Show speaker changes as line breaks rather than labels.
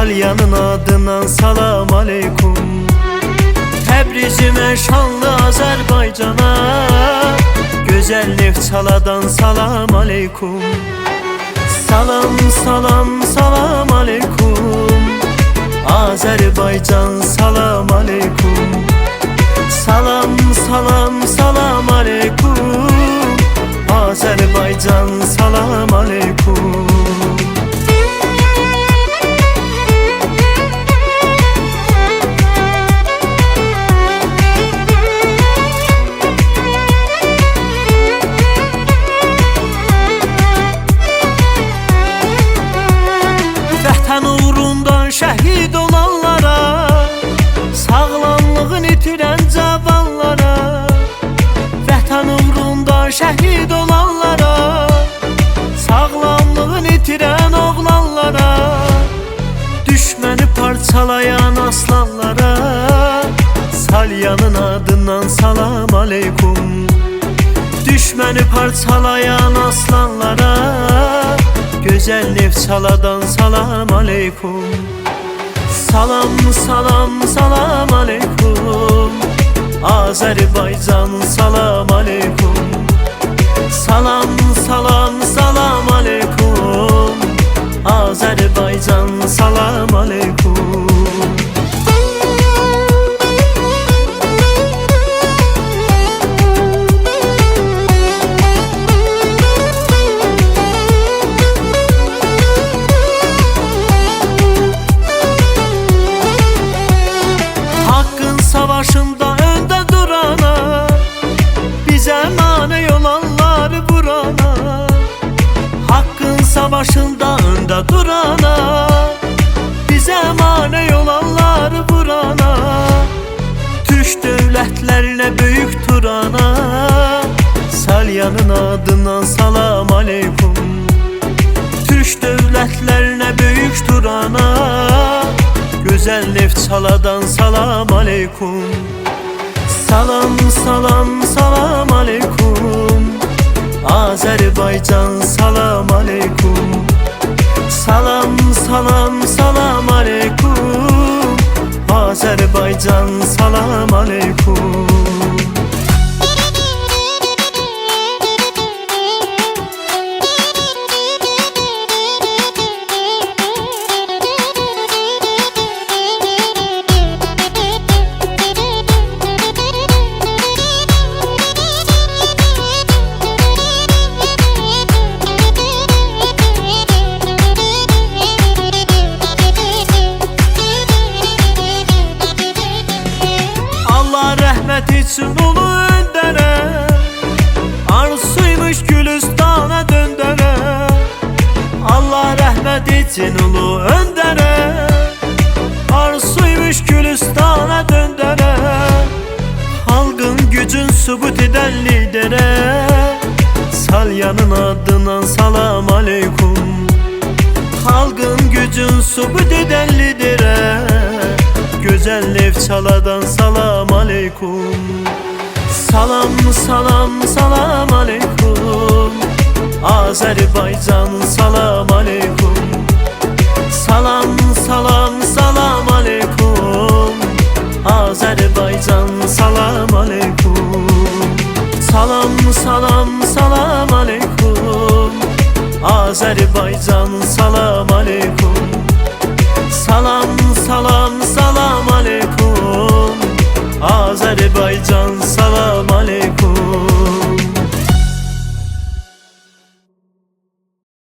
Salyanın adından salam aleykum Təbrizimə şanlı Azərbaycana Gözəl Neftçaladan salam aleykum Salam salam salam aleykum Azerbaycan salam aleykum Salam salam salam aleykum Azerbaycan salam aleykum şəhid olanlara Sağlamlığını itirən oğlanlara Düşməni parçalayan aslanlara Salyanın adından salam aleykum Düşməni parçalayan aslanlara Gözəl Neftçaladan salam aleykum Salam salam salam aleykum Azərbaycan salam aleykum Salam salam salam aleykum. Azərbaycan salam aleykum. Hakkın savaşında Hakkın savaşında önde durana Bize mane olanları vurana Türk devletlerine büyük turana Salyanın adından salam aleykum Türk devletlerine büyük durana Güzel Neftçaladan salam aleykum Salam salam salam aleykum Azerbaycan salam aleykum Salam salam salam aleykum Azerbaycan salam aleykum Arzusuymuş Gülüstana döndərə Allah rəhmət etsin ulu öndərə Arzusuymuş Gülüstana döndərə Halkın gücün subut eden lidere. Salyanın adından salam aleykum Halkın gücün subut eden lidere. Güzel Neftçaladan salam aleykum Salam salam salam aleykum Azerbaycan salam aleykum Salam salam salam aleykum Azerbaycan salam aleykum Salam salam salam aleykum Azerbaycan salam aleykum